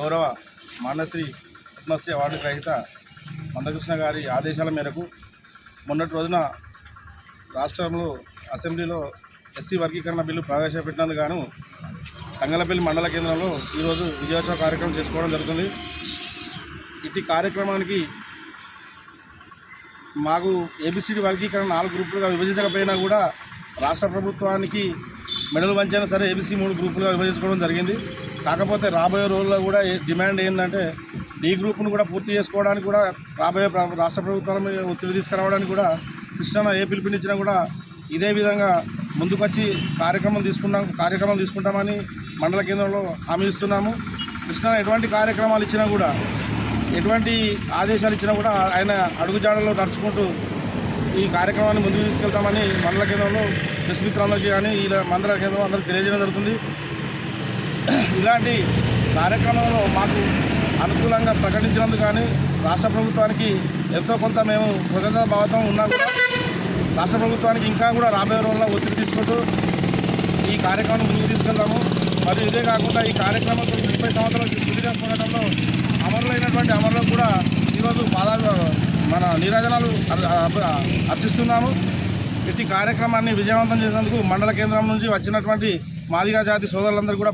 గౌరవ మానశ్రీ పద్మశ్రీ అవార్డు గ్రహీత మందకృష్ణ గారి ఆదేశాల మేరకు మొన్నటి రోజున రాష్ట్రంలో అసెంబ్లీలో ఎస్సీ వర్గీకరణ బిల్లు ప్రవేశపెట్టినందుకు గాను తంగలపల్లి మండల కేంద్రంలో ఈరోజు విజయోత్సవ కార్యక్రమం చేసుకోవడం జరుగుతుంది. ఇటు కార్యక్రమానికి మాకు ఏబిసిడి వర్గీకరణ నాలుగు గ్రూపులుగా విభజించకపోయినా కూడా రాష్ట్ర ప్రభుత్వానికి మెడలు వంచైనా సరే ఏబిసి మూడు గ్రూపులుగా విభజించుకోవడం జరిగింది. కాకపోతే రాబోయే రోజుల్లో కూడా డిమాండ్ ఏంటంటే డీ గ్రూప్ను కూడా పూర్తి చేసుకోవడానికి కూడా రాబోయే రాష్ట్ర ప్రభుత్వాల మీద ఒత్తిడి తీసుకురావడానికి కూడా కృష్ణ ఏ పిలుపునిచ్చినా కూడా ఇదే విధంగా ముందుకొచ్చి కార్యక్రమం తీసుకున్నాం కార్యక్రమం తీసుకుంటామని మండల కేంద్రంలో హామీ ఇస్తున్నాము. కృష్ణ ఎటువంటి కార్యక్రమాలు ఇచ్చినా కూడా ఎటువంటి ఆదేశాలు ఇచ్చినా కూడా ఆయన అడుగుజాడలో నడుచుకుంటూ ఈ కార్యక్రమాన్ని ముందుకు తీసుకెళ్తామని మండల కేంద్రంలో ప్రెస్ మిత్రులందరికీ కానీ ఈ మండల కేంద్రం అందరికీ తెలియజేయడం జరుగుతుంది. ఇలాంటి కార్యక్రమంలో మాకు అనుకూలంగా ప్రకటించినందుకు కానీ రాష్ట్ర ప్రభుత్వానికి ఎంతో కొంత మేము కృతజ్ఞత భావతం ఉన్నా కూడా రాష్ట్ర ప్రభుత్వానికి ఇంకా కూడా రాబోయే రోజుల్లో ఒత్తిడి తీసుకుంటూ ఈ కార్యక్రమం ముందుకు తీసుకెళ్తాము మరియు ఇదే కాకుండా ఈ కార్యక్రమం ముప్పై సంవత్సరాల సుదీర్ఘ పోరాటంలో అమరులైనటువంటి అమరులకు కూడా ఈరోజు పాదాలు మన నీరాజనాలు అర్- అర్చిస్తున్నాము. ఇట్టి కార్యక్రమాన్ని విజయవంతం చేసినందుకు మండల కేంద్రం నుంచి వచ్చినటువంటి మాదిగా జాతి సోదరులందరూ కూడా